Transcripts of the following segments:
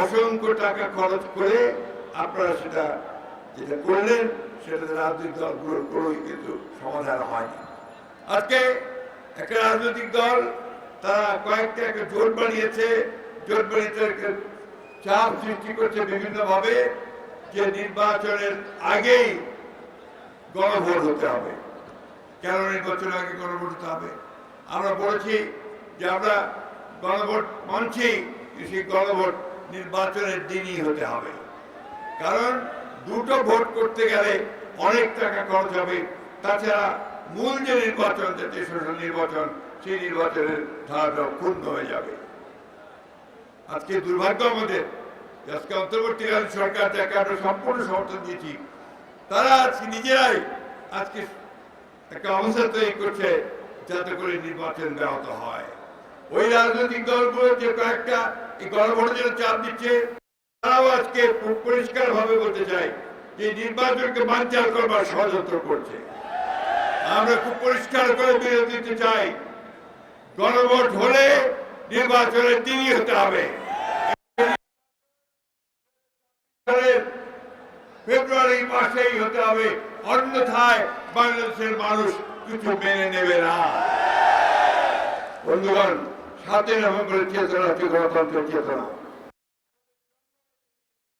অসংখ্য টাকা খরচ করে আপনারা সেটা যেটা করলেন, সেটা রাজনৈতিক দলগুলোর কোনোই কিন্তু সমাধান হয়নি। আজকে একটা রাজনৈতিক দল, তারা কয়েকটা একটা জোট বানিয়েছে। জোট বানিয়েছে চাপ সৃষ্টি করছে বিভিন্নভাবে যে নির্বাচনের আগেই গণভোট হতে হবে। কেন নির্বাচনের আগে গণভোট হতে হবে? আমরা বলেছি যে আমরা গণভোট মানছি সেই গণভোট নির্বাচনের দিনই হতে হবে। কারণ দুটো ভোট করতে গেলে অনেক টাকা খরচ হবে। তাছাড়া মূল যে নির্বাচন জাতীয় সংসদ নির্বাচন, সেই নির্বাচনের ধারাটা ক্ষুণ্ণ হয়ে যাবে। আজকে দুর্ভাগ্য আমাদের আজকে অন্তর্বর্তীকালীন সরকার যাকে আমরা সম্পূর্ণ সমর্থন দিয়েছি, তারা আজকে নিজেরাই আজকে একটা অবস্থা তৈরি করছে যাতে করে নির্বাচন ব্যাহত হয়। ওই রাজনৈতিক দলগুলো যে কয়েকটা এই গণভোটের চাপ দিচ্ছে, তারাও আজকে পরিষ্কার ভাবে বলতে চাই যে নির্বাচনকে বানচাল করবার ষড়যন্ত্র করছে। আমরা খুব পরিষ্কার করে বিরোধ দিতে চাই, গণভোট হলে নির্বাচনের তিনি হতে হবে। ফেব্রুয়ারি মাসেই হতে হবে, অন্যথায় বাংলাদেশের মানুষ কিছু মেনে নেবে না। বন্ধুগণ নভেম্বরের চেতনা গণতন্ত্রের চেতনা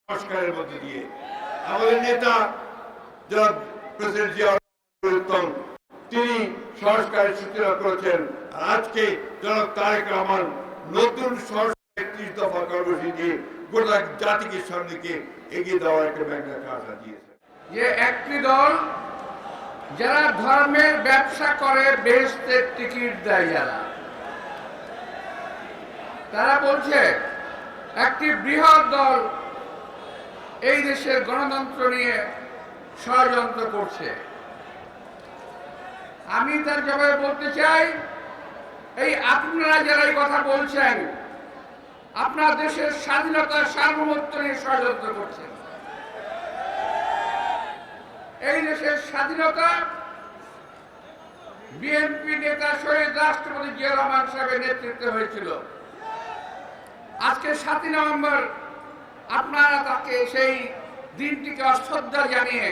সংস্কারের মধ্যে দিয়ে। আমাদের নেতা প্রেসিডেন্ট জিয়া তিনি সংস্কারের সূচনা করেছেন। আজকে জনাব তারেক রহমান নতুন সংস্কার একত্রিশ দফা কর্মসূচি দিয়ে গোটা জাতিকে সামনেকে এগিয়ে দেওয়ার একটা ব্যাংকের আশা দিয়েছে যে একটি দল যারা ধর্মের ব্যবসা করে বেহেস্তের টিকিট দেয় যারা। তারা বলছে, একটি বৃহৎ দল এই দেশের গণতন্ত্র নিয়ে ষড়যন্ত্র করছে। আমি তার জবাবে বলতে চাই, এই আপনারা যারা এই কথা বলছেন, আপনার দেশের স্বাধীনতা সার্বভৌমত্ব নিয়ে ষড়যন্ত্র করছেন। এই দেশের স্বাধীনতা বিএনপি নেতা শহীদ রাষ্ট্রপতি জিয়া রহমান সাহেবের নেতৃত্বে হয়েছিল। আজকে সাতই নভেম্বর আপনারা তাকে সেই দিনটিকে অশ্রদ্ধা জানিয়ে,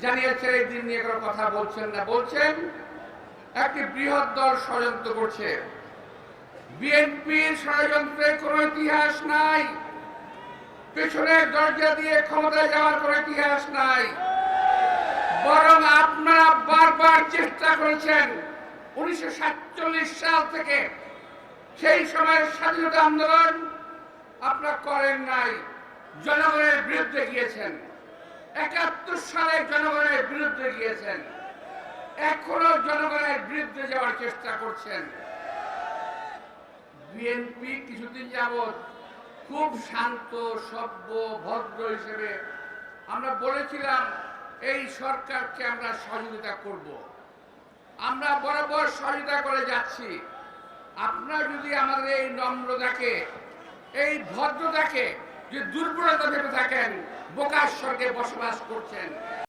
জানিয়েছেন, এই দিন নিয়ে কোনো কথা বলছেন না। বলছেন, একটি বৃহৎ দল ষড়যন্ত্র করছে। বিএনপির ষড়যন্ত্রের কোনো ইতিহাস নাই। পেছনের দরজা দিয়ে ক্ষমতায় যাওয়ার কোনো ইতিহাস নাই। বরং আপনারা বারবার চেষ্টা করেছেন, উনিশশো সাতচল্লিশ সাল থেকে সেই সময়ের স্বাধীনতা আন্দোলন আপনারা করেন নাই, জনগণের বিরুদ্ধে গিয়েছেন। একাত্তর সালে জনগণের বিরুদ্ধে গিয়েছেন। এখনও জনগণের বিরুদ্ধে যাওয়ার চেষ্টা করছেন। বিএনপি কিছুদিন যাবৎ খুব শান্ত, সভ্য, ভদ্র হিসেবে আমরা বলেছিলাম, এই সরকারকে আমরা সহযোগিতা করব। আমরা বরাবর সহযোগিতা করে যাচ্ছি। আপনারা যদি আমাদের এই নম্রতাকে, এই ভদ্রতাকে যে দুর্বলতা ভেবে থাকেন, বোকার স্বর্গে বসবাস করছেন।